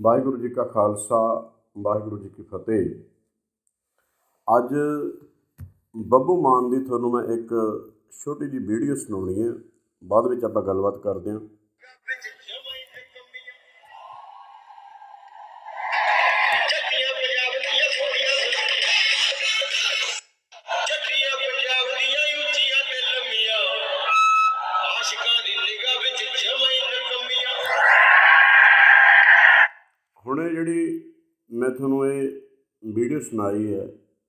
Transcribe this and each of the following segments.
ਵਾਹਿਗੁਰੂ ਜੀ ਕਾ ਖਾਲਸਾ, ਵਾਹਿਗੁਰੂ ਜੀ ਕੀ ਫਤਿਹ। ਅੱਜ ਬੱਬੂ ਮਾਨ ਦੀ ਤੁਹਾਨੂੰ ਮੈਂ ਇੱਕ ਛੋਟੀ ਜਿਹੀ ਵੀਡੀਓ ਸੁਣਾਉਣੀ ਹੈ। ਬਾਅਦ ਵਿੱਚ ਆਪਾਂ ਗੱਲਬਾਤ ਕਰਦੇ ਹਾਂ। ਤੁਹਾਨੂੰ ਇਹ ਵੀਡੀਓ ਸੁਣਾਈ ਹੈ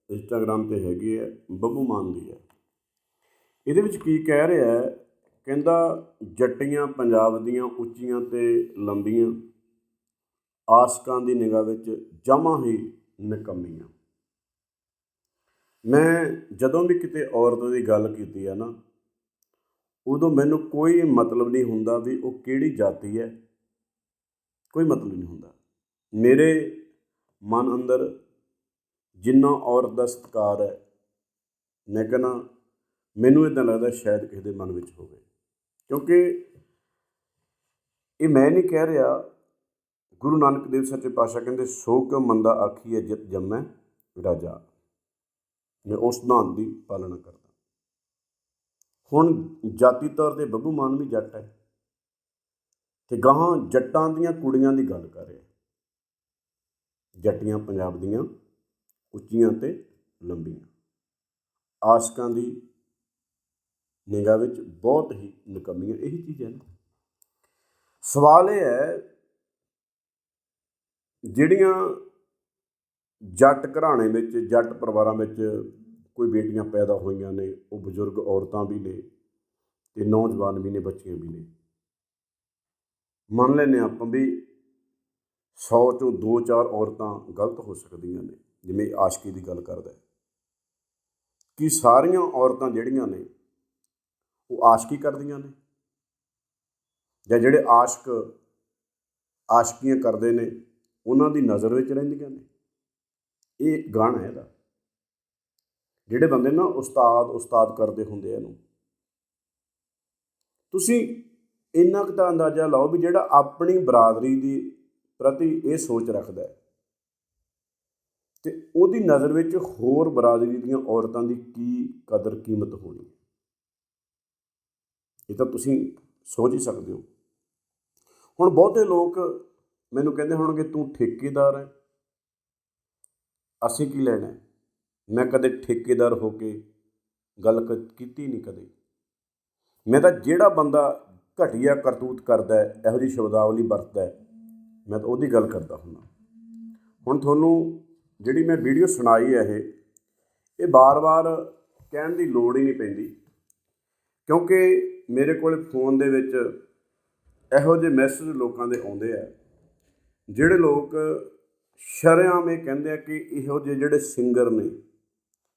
ਇੰਸਟਾਗ੍ਰam ਤੇ ਹੈਗੀ ਹੈ, ਬੱਬੂ ਮਾਨ ਦੀ ਹੈ। ਇਹਦੇ ਵਿੱਚ ਕੀ ਕਹਿ ਰਿਹਾ ਹੈ, ਕਹਿੰਦਾ ਜੱਟੀਆਂ ਪੰਜਾਬ ਦੀਆਂ ਉੱਚੀਆਂ ਤੇ ਲੰਬੀਆਂ, ਆਸ਼ਕਾਂ ਦੀ ਨਿਗਾਹ ਵਿੱਚ ਜਮਾਂ ਹੀ ਨਿਕੰਮੀਆਂ। ਮੈਂ ਜਦੋਂ ਵੀ ਕਿਤੇ ਔਰਤ ਦੀ ਗੱਲ ਕੀਤੀ ਹੈ ਨਾ, ਉਦੋਂ ਮੈਨੂੰ ਕੋਈ ਮਤਲਬ ਨਹੀਂ ਹੁੰਦਾ ਵੀ ਉਹ ਕਿਹੜੀ ਜਾਤੀ ਹੈ। ਕੋਈ ਮਤਲਬ ਨਹੀਂ ਹੁੰਦਾ। ਮੇਰੇ ਮਨ ਅੰਦਰ ਜਿੰਨਾ ਔਰਤ ਦਾ ਸਤਿਕਾਰ ਹੈ, ਮੈਂ ਕਹਿੰਦਾ ਮੈਨੂੰ ਇਦਾਂ ਲੱਗਦਾ ਸ਼ਾਇਦ ਕਿਸੇ ਦੇ ਮਨ ਵਿੱਚ ਹੋਵੇ। ਕਿਉਂਕਿ ਇਹ ਮੈਂ ਨਹੀਂ ਕਹਿ ਰਿਹਾ, ਗੁਰੂ ਨਾਨਕ ਦੇਵ ਸੱਚੇ ਪਾਤਸ਼ਾਹ ਕਹਿੰਦੇ, ਸੋ ਕਿਉ ਮੰਦਾ ਆਖੀ ਹੈ, ਜਿਤ ਜੰਮੈ ਰਾਜਾ। ਮੈਂ ਉਸ ਨਾਂ ਦੀ ਪਾਲਣਾ ਕਰਦਾ। ਹੁਣ ਜਾਤੀ ਤੌਰ ਤੇ ਬੱਬੂ ਮਾਨ ਵੀ ਜੱਟ ਹੈ। ਤੇ ਗਾਹਾਂ ਜੱਟਾਂ ਦੀਆਂ ਕੁੜੀਆਂ ਦੀ ਗੱਲ ਕਰ ਰਿਹਾ। ਜੱਟੀਆਂ ਪੰਜਾਬ ਦੀਆਂ ਉੱਚੀਆਂ ਤੇ ਲੰਬੀਆਂ। ਆਸ਼ਕਾਂ ਦੀ ਨਿਗਾਹ ਵਿੱਚ ਬਹੁਤ ਹੀ ਨਿਕੰਮੀਆਂ ਇਹੀ ਚੀਜ਼ ਹੈ ਨਾ। ਸਵਾਲ ਇਹ ਹੈ, ਜਿਹੜੀਆਂ ਜੱਟ ਘਰਾਣੇ ਵਿੱਚ, ਜੱਟ ਪਰਿਵਾਰਾਂ ਵਿੱਚ ਕੋਈ ਬੇਟੀਆਂ ਪੈਦਾ ਹੋਈਆਂ ਨੇ, ਉਹ ਬਜ਼ੁਰਗ ਔਰਤਾਂ ਵੀ ਨੇ ਤੇ ਨੌਜਵਾਨ ਵੀ ਨੇ, ਬੱਚੀਆਂ ਵੀ ਨੇ। ਮੰਨ ਲੈਨੇ ਆਪਾਂ ਵੀ 100 ਚੋਂ 2-4 ਔਰਤਾਂ ਗਲਤ ਹੋ ਸਕਦੀਆਂ ਨੇ, ਜਿਵੇਂ ਆਸ਼ਕੀ ਦੀ ਗੱਲ ਕਰਦਾ ਹੈ। ਕਿ ਸਾਰੀਆਂ ਔਰਤਾਂ ਜਿਹੜੀਆਂ ਨੇ, ਉਹ ਆਸ਼ਕੀ ਕਰਦੀਆਂ ਨੇ? ਜਾਂ ਜਿਹੜੇ ਆਸ਼ਕ, ਆਸ਼ਕੀਆਂ ਕਰਦੇ ਨੇ, ਉਹਨਾਂ ਦੀ ਨਜ਼ਰ ਵਿੱਚ ਰਹਿੰਦੀਆਂ ਨੇ? ਇਹ ਇੱਕ ਗਾਣਾ ਹੈ ਇਹਦਾ। ਜਿਹੜੇ ਬੰਦੇ ਨਾ ਉਸਤਾਦ ਉਸਤਾਦ ਕਰਦੇ ਹੁੰਦੇ ਇਹਨੂੰ। ਤੁਸੀਂ ਇੰਨਾ ਕੁ ਤਾਂ ਅੰਦਾਜ਼ਾ ਲਾਓ ਵੀ ਜਿਹੜਾ ਆਪਣੀ ਬਰਾਦਰੀ ਦੀ ਪ੍ਰਤੀ ਇਹ ਸੋਚ ਰੱਖਦਾ ਹੈ। ਤੇ ਉਹਦੀ ਨਜ਼ਰ ਵਿੱਚ ਹੋਰ ਬਰਾਦਰੀ ਦੀਆਂ ਔਰਤਾਂ ਦੀ ਕੀ ਕਦਰ ਕੀਮਤ ਹੋਣੀ ਇਹ ਤਾਂ ਤੁਸੀਂ ਸੋਚ ਹੀ ਸਕਦੇ ਹੋ। ਹੁਣ ਬਹੁਤੇ ਲੋਕ ਮੈਨੂੰ ਕਹਿੰਦੇ ਹੋਣਗੇ, ਤੂੰ ਠੇਕੇਦਾਰ ਹੈ। ਅਸੀਂ ਕੀ ਲੈਣਾ ਮੈਂ ਕਦੇ ਠੇਕੇਦਾਰ ਹੋ ਕੇ ਗੱਲ ਕ- ਕੀਤੀ ਨਹੀਂ ਕਦੇ। ਮੈਂ ਤਾਂ ਜਿਹੜਾ ਬੰਦਾ ਘਟੀਆ ਕਰਤੂਤ ਕਰਦਾ ਹੈ, ਇਹੋ ਜਿਹੀ ਸ਼ਬਦਾਵਲੀ ਵਰਤਦਾ ਹੈ ਮੈਂ ਤਾਂ ਉਹਦੀ ਗੱਲ ਕਰਦਾ ਹੁੰਦਾ। ਹੁਣ ਤੁਹਾਨੂੰ ਜਿਹੜੀ ਮੈਂ ਵੀਡੀਓ ਸੁਣਾਈ ਹੈ ਇਹ ਇਹ ਬਾਰ-ਬਾਰ ਕਹਿਣ ਦੀ ਲੋੜ ਹੀ ਨਹੀਂ ਪੈਂਦੀ। ਕਿਉਂਕਿ ਮੇਰੇ ਕੋਲ ਫੋਨ ਦੇ ਵਿੱਚ ਇਹੋ ਜਿਹੇ ਮੈਸੇਜ ਲੋਕਾਂ ਦੇ ਆਉਂਦੇ ਆ, ਜਿਹੜੇ ਲੋਕ ਸ਼ਰੇਆਮ ਇਹ ਕਹਿੰਦੇ ਆ ਕਿ ਇਹੋ ਜਿਹੇ ਜਿਹੜੇ ਸਿੰਗਰ ਨੇ,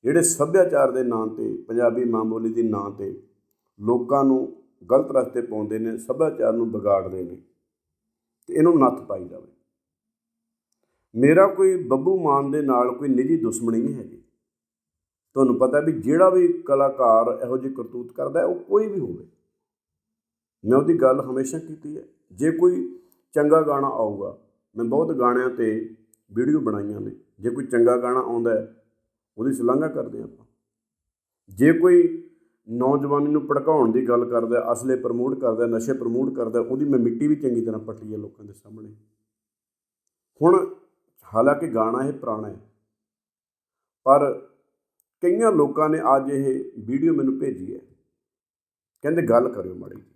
ਜਿਹੜੇ ਸੱਭਿਆਚਾਰ ਦੇ ਨਾਂ ਤੇ, ਪੰਜਾਬੀ ਮਾਂ ਬੋਲੀ ਦੇ ਨਾਂ ਤੇ ਲੋਕਾਂ ਨੂੰ ਗਲਤ ਰਸਤੇ ਪਾਉਂਦੇ ਨੇ, ਸੱਭਿਆਚਾਰ ਨੂੰ ਵਿਗਾੜਦੇ ਨੇ। ਤੇ ਇਹਨੂੰ ਨੱਥ ਪਾਈ ਜਾਵੇ। ਮੇਰਾ ਕੋਈ ਬੱਬੂ ਮਾਨ ਦੇ ਨਾਲ ਕੋਈ ਨਿੱਜੀ ਦੁਸ਼ਮਣੀ ਨਹੀਂ ਹੈਗੀ। ਤੁਹਾਨੂੰ ਪਤਾ ਵੀ ਜਿਹੜਾ ਵੀ ਕਲਾਕਾਰ ਇਹੋ ਜਿਹੀ ਕਰਤੂਤ ਕਰਦਾ ਉਹ ਕੋਈ ਵੀ ਹੋਵੇ। ਮੈਂ ਉਹਦੀ ਗੱਲ ਹਮੇਸ਼ਾ ਕੀਤੀ ਹੈ। ਜੇ ਕੋਈ ਚੰਗਾ ਗਾਣਾ ਆਊਗਾ, ਮੈਂ ਬਹੁਤ ਗਾਣਿਆਂ ਤੇ ਵੀਡੀਓ ਬਣਾਈਆਂ ਨੇ। ਜੇ ਕੋਈ ਚੰਗਾ ਗਾਣਾ ਆਉਂਦਾ ਉਹਦੀ ਸ਼ਲਾਘਾ ਕਰਦੇ ਹਾਂ ਆਪਾਂ। ਜੇ ਕੋਈ ਨੌਜਵਾਨੀ ਨੂੰ ਭੜਕਾਉਣ ਦੀ ਗੱਲ ਕਰਦਾ ਅਸਲੇ ਪ੍ਰਮੋਟ ਕਰਦਾ ਨਸ਼ੇ ਪ੍ਰਮੋਟ ਕਰਦਾ ਉਹਦੀ ਮੈਂ ਮਿੱਟੀ ਵੀ ਚੰਗੀ ਤਰ੍ਹਾਂ ਪੱਟੀ ਹੈ ਲੋਕਾਂ ਦੇ ਸਾਹਮਣੇ। ਹੁਣ ਹਾਲਾਂਕਿ ਗਾਣਾ ਇਹ ਪੁਰਾਣਾ ਹੈ, ਪਰ ਕਈਆਂ ਲੋਕਾਂ ਨੇ ਅੱਜ ਇਹ ਵੀਡੀਓ ਮੈਨੂੰ ਭੇਜੀ ਹੈ। ਕਹਿੰਦੇ ਗੱਲ ਕਰਿਓ ਮਾੜੀ ਜਿਹੀ।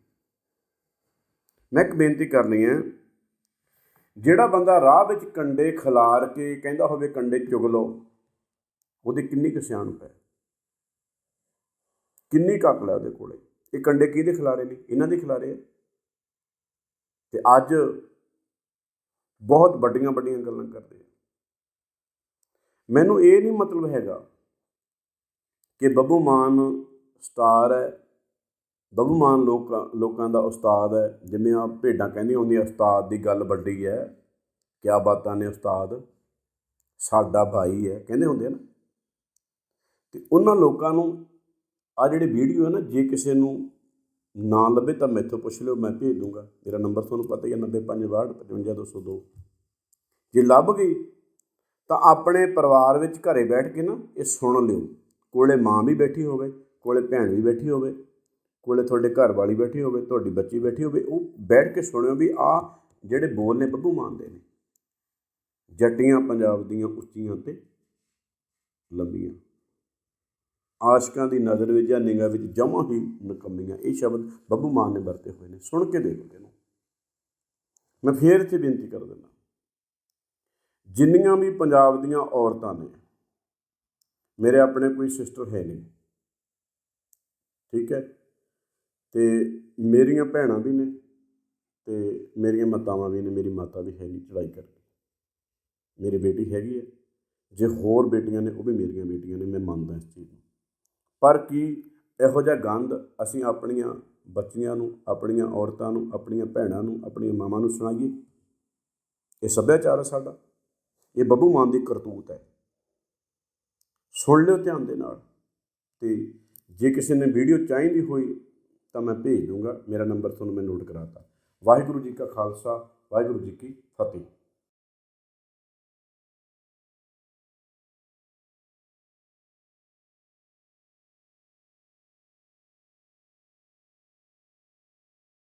ਮੈਂ ਇੱਕ ਬੇਨਤੀ ਕਰਨੀ ਹੈ, ਜਿਹੜਾ ਬੰਦਾ ਰਾਹ ਵਿੱਚ ਕੰਡੇ ਖਿਲਾਰ ਕੇ ਕਹਿੰਦਾ ਹੋਵੇ ਕੰਡੇ ਚੁਗ ਲਓ, ਉਹਦੀ ਕਿੰਨੀ ਕੁ ਸਿਆਣਪ ਹੈ। ਕਿੰਨੀ ਕੁ ਹੈ ਉਹਦੇ ਕੋਲੇ? ਇਹ ਕੰਡੇ ਕਿਹਦੇ ਖਿਲਾਰੇ ਨੇ? ਇਹਨਾਂ ਦੇ ਖਿਲਾਰੇ ਹੈ ਤੇ ਅੱਜ ਬਹੁਤ ਵੱਡੀਆਂ ਵੱਡੀਆਂ ਗੱਲਾਂ ਕਰਦੇ ਮੈਨੂੰ ਇਹ ਨਹੀਂ ਮਤਲਬ ਹੈਗਾ ਕਿ ਬੱਬੂ ਮਾਨ ਸਟਾਰ ਹੈ, ਬੱਬੂ ਮਾਨ ਲੋਕਾਂ ਲੋਕਾਂ ਦਾ ਉਸਤਾਦ ਹੈ, ਜਿਵੇਂ ਆ ਭੇਡਾਂ ਕਹਿੰਦੀਆਂ ਹੁੰਦੀਆਂ ਉਸਤਾਦ ਦੀ ਗੱਲ ਵੱਡੀ ਹੈ, ਕਿਆ ਬਾਤਾਂ ਨੇ ਉਸਤਾਦ? ਸਾਡਾ ਭਾਈ ਹੈ, ਕਹਿੰਦੇ ਹੁੰਦੇ ਆ ਨਾ। ਤੇ ਉਹਨਾਂ ਲੋਕਾਂ ਨੂੰ ਆ ਜਿਹੜੀ ਵੀਡੀਓ ਹੈ ਨਾ, ਜੇ ਕਿਸੇ ਨੂੰ ਨਾ ਲੱਭੇ ਤਾਂ ਮੈਥੋਂ ਪੁੱਛ ਲਿਓ, ਮੈਂ ਭੇਜ ਦੂੰਗਾ। ਮੇਰਾ ਨੰਬਰ ਤੁਹਾਨੂੰ ਪਤਾ ਹੀ ਹੈ 90562 55202 ਜੇ ਲੱਭ ਗਈ, ਤਾਂ ਆਪਣੇ ਪਰਿਵਾਰ ਵਿੱਚ ਘਰੇ ਬੈਠ ਕੇ ਨਾ ਇਹ ਸੁਣ ਲਿਓ। ਕੋਲੇ ਮਾਂ ਵੀ ਬੈਠੀ ਹੋਵੇ, ਕੋਲੇ ਭੈਣ ਵੀ ਬੈਠੀ ਹੋਵੇ, ਕੋਲੇ ਤੁਹਾਡੇ ਘਰ ਵਾਲੀ ਬੈਠੀ ਹੋਵੇ, ਤੁਹਾਡੀ ਬੱਚੀ ਬੈਠੀ ਹੋਵੇ, ਉਹ ਬੈਠ ਕੇ ਸੁਣਿਓ ਵੀ ਆ ਜਿਹੜੇ ਬੋਲ ਨੇ ਬੱਬੂ ਮਾਨ ਦੇ ਨੇ। ਜੱਟੀਆਂ ਪੰਜਾਬ ਦੀਆਂ ਉੱਚੀਆਂ ਤੇ ਲੰਬੀਆਂ। ਆਸ਼ਕਾਂ ਦੀ ਨਜ਼ਰ ਵਿੱਚ ਜਾਂ ਨਿਗਾਹ ਵਿੱਚ ਜਮਾਂ ਹੀ ਨਕਮੀਆਂ। ਇਹ ਸ਼ਬਦ ਬੱਬੂ ਮਾਨ ਨੇ ਵਰਤੇ ਹੋਏ ਨੇ। ਸੁਣ ਕੇ ਦੇਖੋ ਇਹਨੂੰ। ਮੈਂ ਫੇਰ ਇੱਥੇ ਬੇਨਤੀ ਕਰ ਦਿੰਦਾ। ਜਿੰਨੀਆਂ ਵੀ ਪੰਜਾਬ ਦੀਆਂ ਔਰਤਾਂ ਨੇ, ਮੇਰੇ ਆਪਣੇ ਕੋਈ ਸਿਸਟਰ ਹੈ ਨਹੀਂ। ਠੀਕ ਹੈ? ਤੇ ਮੇਰੀਆਂ ਭੈਣਾਂ ਵੀ ਨੇ ਤੇ ਮੇਰੀਆਂ ਮਾਤਾਵਾਂ ਵੀ ਨੇ। ਮੇਰੀ ਮਾਤਾ ਵੀ ਹੈ ਨਹੀਂ ਚੜਾਈ ਕਰਕੇ। ਮੇਰੀ ਬੇਟੀ ਹੈਗੀ ਹੈ। ਜੇ ਹੋਰ ਬੇਟੀਆਂ ਨੇ, ਉਹ ਵੀ ਮੇਰੀਆਂ ਬੇਟੀਆਂ ਨੇ। ਮੈਂ ਮੰਨਦਾ ਇਸ ਚੀਜ਼ ਨੂੰ। ਪਰ ਕੀ ਇਹੋ ਜਿਹਾ ਗੰਦ ਅਸੀਂ ਆਪਣੀਆਂ ਬੱਚੀਆਂ ਨੂੰ, ਆਪਣੀਆਂ ਔਰਤਾਂ ਨੂੰ, ਆਪਣੀਆਂ ਭੈਣਾਂ ਨੂੰ, ਆਪਣੀਆਂ ਮਾਵਾਂ ਨੂੰ ਸੁਣਾਈਏ? ਇਹ ਸੱਭਿਆਚਾਰ ਹੈ ਸਾਡਾ। ਇਹ ਬੱਬੂ ਮਾਨ ਦੀ ਕਰਤੂਤ ਹੈ। ਸੁਣ ਲਿਓ ਧਿਆਨ ਦੇ ਨਾਲ। ਤੇ ਜੇ ਕਿਸੇ ਨੇ ਵੀਡੀਓ ਚਾਹੀਦੀ ਹੋਈ, ਤਾਂ ਮੈਂ ਭੇਜ ਦੂੰਗਾ। ਮੇਰਾ ਨੰਬਰ ਤੁਹਾਨੂੰ ਮੈਂ ਨੋਟ ਕਰਾਤਾ। ਵਾਹਿਗੁਰੂ ਜੀ ਕਾ ਖਾਲਸਾ, ਵਾਹਿਗੁਰੂ ਜੀ ਕੀ ਫਤਿਹ।